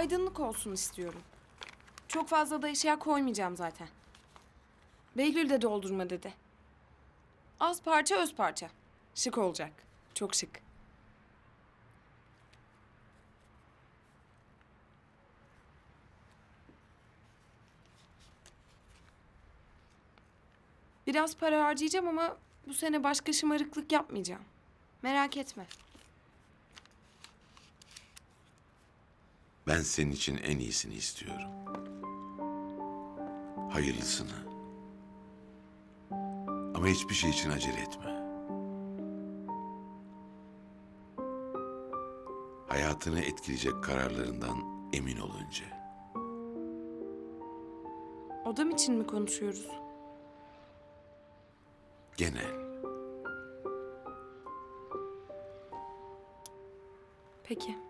aydınlık olsun istiyorum. Çok fazla da eşya koymayacağım zaten. Behlül de doldurma dedi. Az parça öz parça. Şık olacak. Çok şık. Biraz para harcayacağım ama bu sene başka şımarıklık yapmayacağım. Merak etme. Ben senin için en iyisini istiyorum. Hayırlısını. Ama hiçbir şey için acele etme. Hayatını etkileyecek kararlarından emin ol önce. Odam için mi konuşuyoruz? Genel. Peki.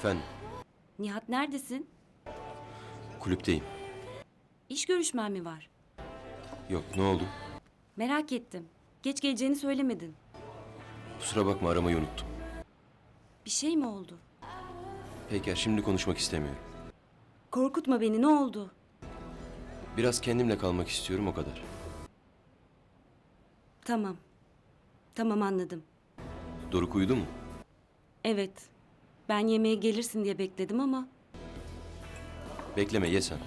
Efendim, Nihat neredesin? kulüpteyim. İş görüşmen mi var? Yok, ne oldu? Merak ettim. Geç geleceğini söylemedin. Kusura bakma aramayı unuttum. Bir şey mi oldu? Peki şimdi konuşmak istemiyorum. Korkutma beni ne oldu? Biraz kendimle kalmak istiyorum o kadar. Tamam. Tamam anladım. Doruk uyudu mu? Evet. Ben yemeğe gelirsin diye bekledim ama Bekleme ye sen.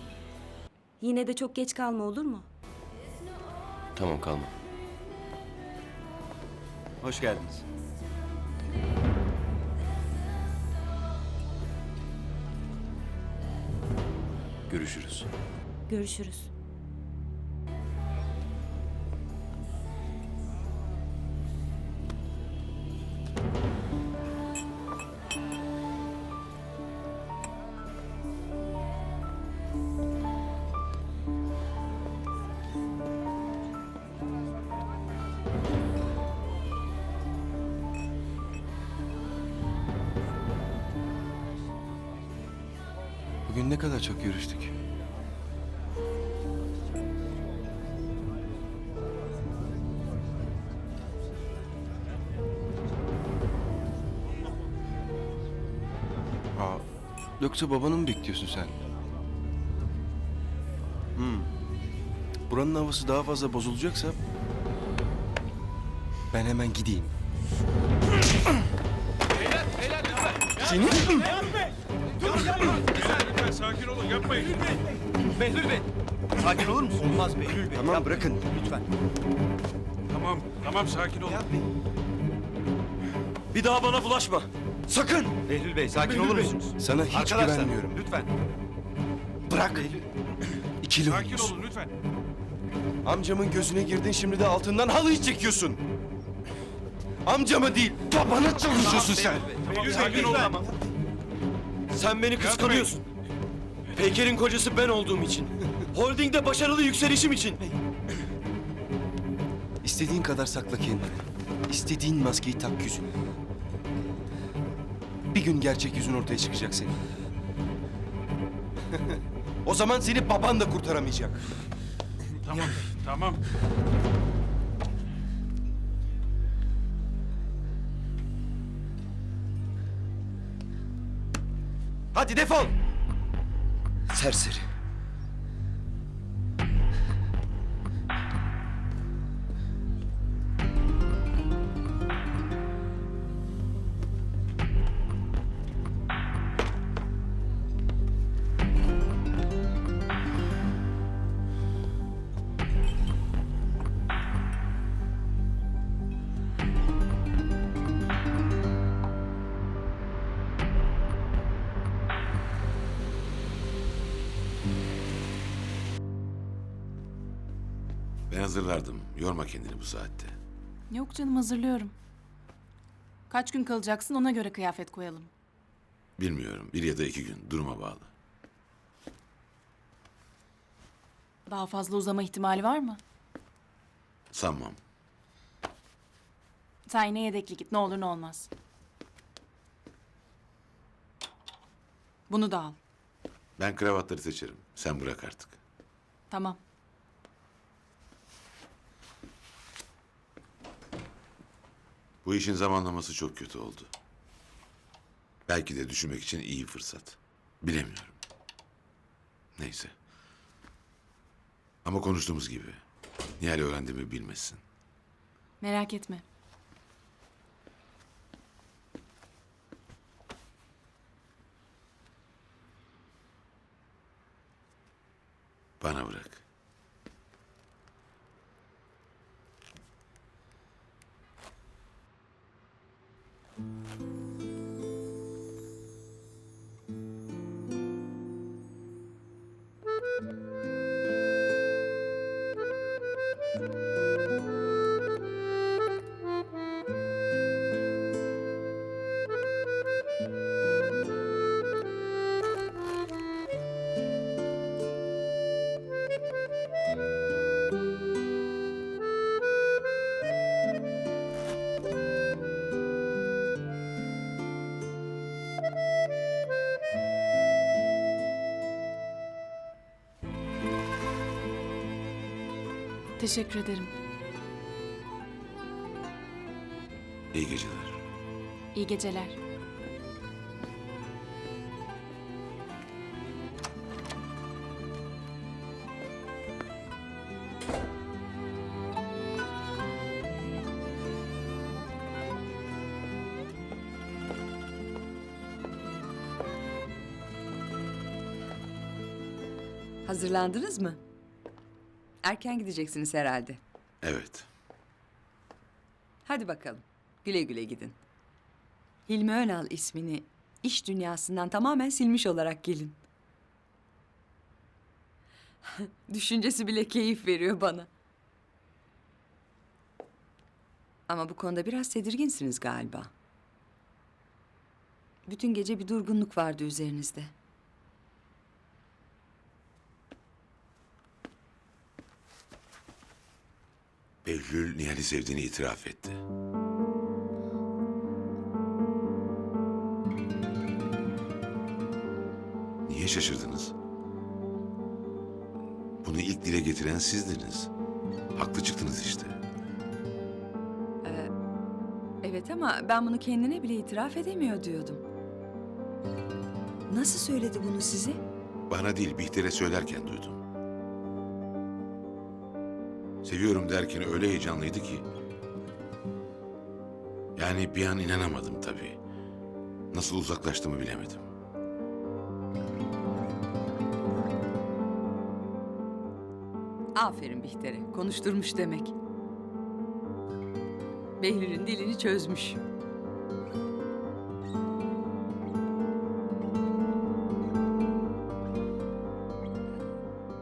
yine de çok geç kalma olur mu? Tamam kalma. Hoş geldiniz. Görüşürüz. Görüşürüz. Yoksa babanı mı bekliyorsun sen? Hmm. Buranın havası daha fazla bozulacaksa... Ben hemen gideyim. Sakin olun yapmayın. Behlül Bey. Sakin olur musun? Olmaz Behlül Bey. Tamam bırakın. Lütfen. Tamam tamam sakin olun. Bir daha bana bulaşma. Sakın. Behlül Bey sakin Behlül olur Bey. musunuz? Sana hiç Arkadaşlar güvenmiyorum. lütfen. Bırak. İkili Sakin oynuyorsun. olun lütfen. Amcamın gözüne girdin şimdi de altından halıyı çekiyorsun. Amcamı değil, babanı çalışıyorsun sen. Tamam sakin olun. Sen beni kıskanıyorsun. Peyker'in kocası ben olduğum için. Holding'de başarılı yükselişim için. İstediğin kadar sakla kendini. İstediğin maskeyi tak yüzüne. Bir gün gerçek yüzün ortaya çıkacak senin. o zaman seni baban da kurtaramayacak. Tamam tamam. Hadi defol! Serseri. Hazırlardım. Yorma kendini bu saatte. Yok canım hazırlıyorum. Kaç gün kalacaksın ona göre kıyafet koyalım. Bilmiyorum. Bir ya da iki gün. Duruma bağlı. Daha fazla uzama ihtimali var mı? Sanmam. Sen yine yedekli git ne olur ne olmaz. Bunu da al. Ben kravatları seçerim. Sen bırak artık. Tamam. Bu işin zamanlaması çok kötü oldu. Belki de düşünmek için iyi fırsat. Bilemiyorum. Neyse. Ama konuştuğumuz gibi. Nihal öğrendiğimi bilmesin. Merak etme. Bana bırak. Teşekkür ederim. İyi geceler. İyi geceler. Hazırlandınız mı? Erken gideceksiniz herhalde. Evet. Hadi bakalım. Güle güle gidin. Hilmi Önal ismini iş dünyasından tamamen silmiş olarak gelin. Düşüncesi bile keyif veriyor bana. Ama bu konuda biraz tedirginsiniz galiba. Bütün gece bir durgunluk vardı üzerinizde. Behlül Nihal'i sevdiğini itiraf etti. Niye şaşırdınız? Bunu ilk dile getiren sizdiniz. Haklı çıktınız işte. Evet ama ben bunu kendine bile itiraf edemiyor diyordum. Nasıl söyledi bunu size? Bana değil Bihter'e söylerken duydum. Seviyorum derken öyle heyecanlıydı ki. Yani bir an inanamadım tabii. Nasıl uzaklaştığımı bilemedim. Aferin Bihter'e. Konuşturmuş demek. Behlül'ün dilini çözmüş.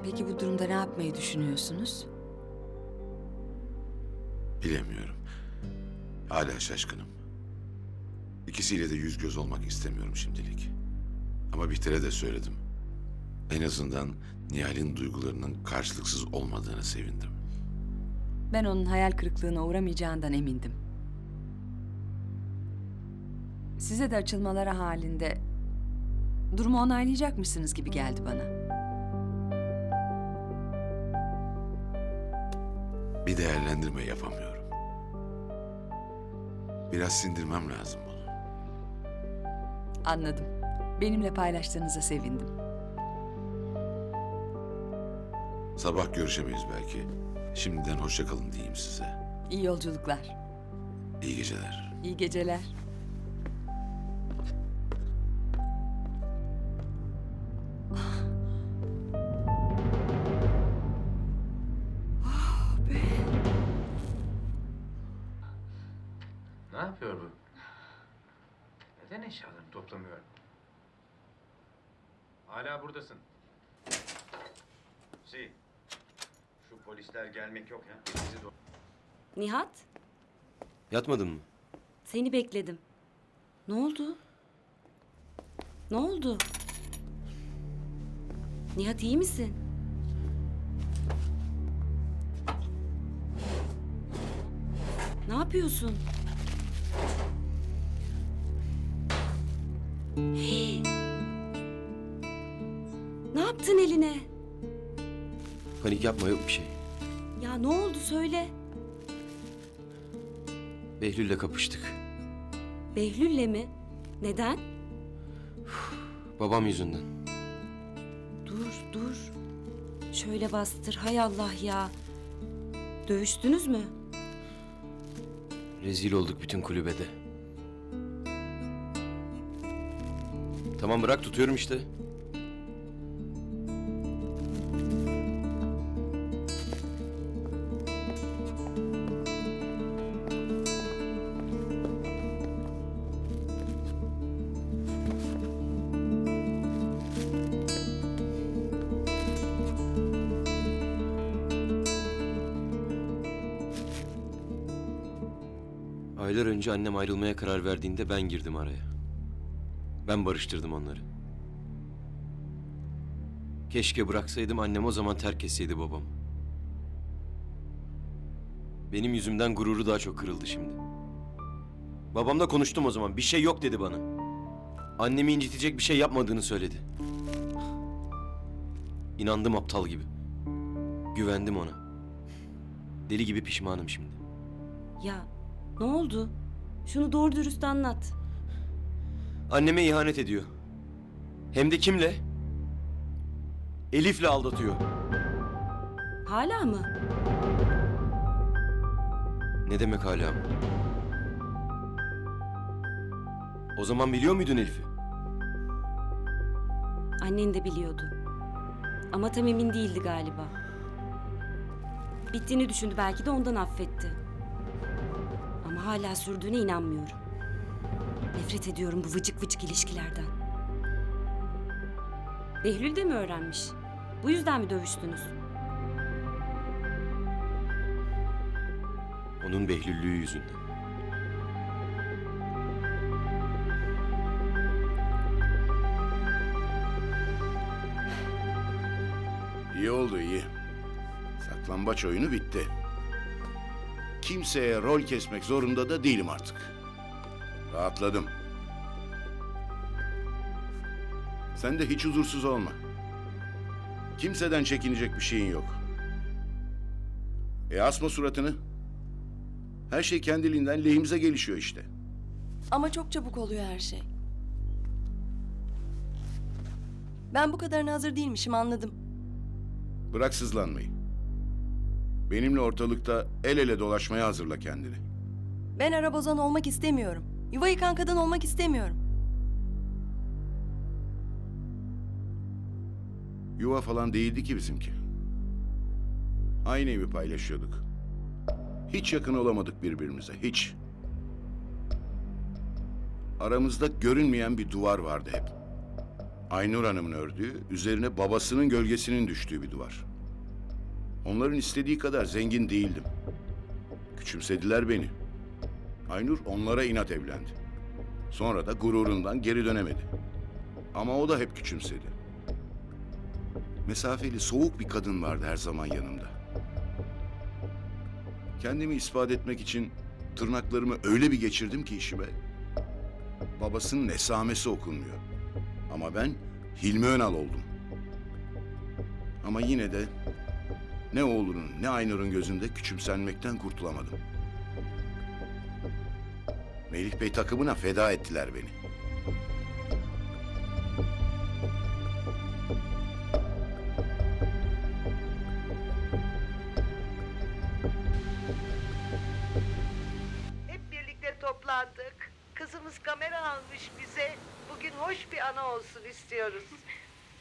Peki bu durumda ne yapmayı düşünüyorsunuz? Bilemiyorum. Hala şaşkınım. İkisiyle de yüz göz olmak istemiyorum şimdilik. Ama Bihter'e de söyledim. En azından Nihal'in duygularının karşılıksız olmadığını sevindim. Ben onun hayal kırıklığına uğramayacağından emindim. Size de açılmaları halinde durumu onaylayacakmışsınız gibi geldi bana. Bir değerlendirme yapamıyorum. Biraz sindirmem lazım bunu. Anladım. Benimle paylaştığınıza sevindim. Sabah görüşemeyiz belki. Şimdiden hoşça kalın diyeyim size. İyi yolculuklar. İyi geceler. İyi geceler. Neden eşyalarını toplamıyor? Hala buradasın. Si. Şu polisler gelmek yok ya. Bizi do- Nihat, Yatmadın mı? seni bekledim. Ne oldu? Ne oldu? Nihat iyi misin? Ne yapıyorsun? Ne yaptın eline? Panik yapma yok bir şey. Ya ne oldu söyle. Behlül'le kapıştık. Behlül'le mi? Neden? Babam yüzünden. Dur, dur. Şöyle bastır. Hay Allah ya. Dövüştünüz mü? Rezil olduk bütün kulübede. Tamam bırak tutuyorum işte. Aylar önce annem ayrılmaya karar verdiğinde ben girdim araya. Ben barıştırdım onları. Keşke bıraksaydım annem o zaman terk etseydi babamı. Benim yüzümden gururu daha çok kırıldı şimdi. Babamla konuştum o zaman. Bir şey yok dedi bana. Annemi incitecek bir şey yapmadığını söyledi. İnandım aptal gibi. Güvendim ona. Deli gibi pişmanım şimdi. Ya ne oldu? Şunu doğru dürüst anlat. Anneme ihanet ediyor. Hem de kimle? Elif'le aldatıyor. Hala mı? Ne demek hala mı? O zaman biliyor muydun Elif'i? Annen de biliyordu. Ama tam emin değildi galiba. Bittiğini düşündü belki de ondan affetti. Ama hala sürdüğüne inanmıyorum. Nefret ediyorum bu vıcık vıcık ilişkilerden. Behlül de mi öğrenmiş? Bu yüzden mi dövüştünüz? Onun behlüllüğü yüzünden. İyi oldu iyi. Saklambaç oyunu bitti. Kimseye rol kesmek zorunda da değilim artık. Rahatladım. Sen de hiç huzursuz olma. Kimseden çekinecek bir şeyin yok. E asma suratını. Her şey kendiliğinden lehimize gelişiyor işte. Ama çok çabuk oluyor her şey. Ben bu kadarına hazır değilmişim anladım. Bırak sızlanmayı. Benimle ortalıkta el ele dolaşmaya hazırla kendini. Ben arabozan olmak istemiyorum. Yuva yıkan kadın olmak istemiyorum. Yuva falan değildi ki bizimki. Aynı evi paylaşıyorduk. Hiç yakın olamadık birbirimize, hiç. Aramızda görünmeyen bir duvar vardı hep. Aynur Hanım'ın ördüğü, üzerine babasının gölgesinin düştüğü bir duvar. Onların istediği kadar zengin değildim. Küçümsediler beni. Aynur onlara inat evlendi. Sonra da gururundan geri dönemedi. Ama o da hep küçümsedi. Mesafeli, soğuk bir kadın vardı her zaman yanımda. Kendimi ispat etmek için tırnaklarımı öyle bir geçirdim ki işime. Babasının esamesi okunmuyor. Ama ben Hilmi Önal oldum. Ama yine de ne oğlunun ne Aynur'un gözünde küçümsenmekten kurtulamadım. Melih Bey takımına feda ettiler beni. Hep birlikte toplandık. Kızımız kamera almış bize. Bugün hoş bir ana olsun istiyoruz.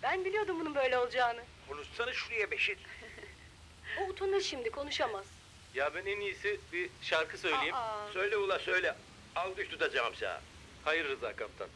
Ben biliyordum bunun böyle olacağını. Konuşsana şuraya Beşir. O utanır şimdi konuşamaz. Ya ben en iyisi bir şarkı söyleyeyim. Aa. Söyle ula söyle. Alkış tutacağım sana. Hayır Rıza kaptan.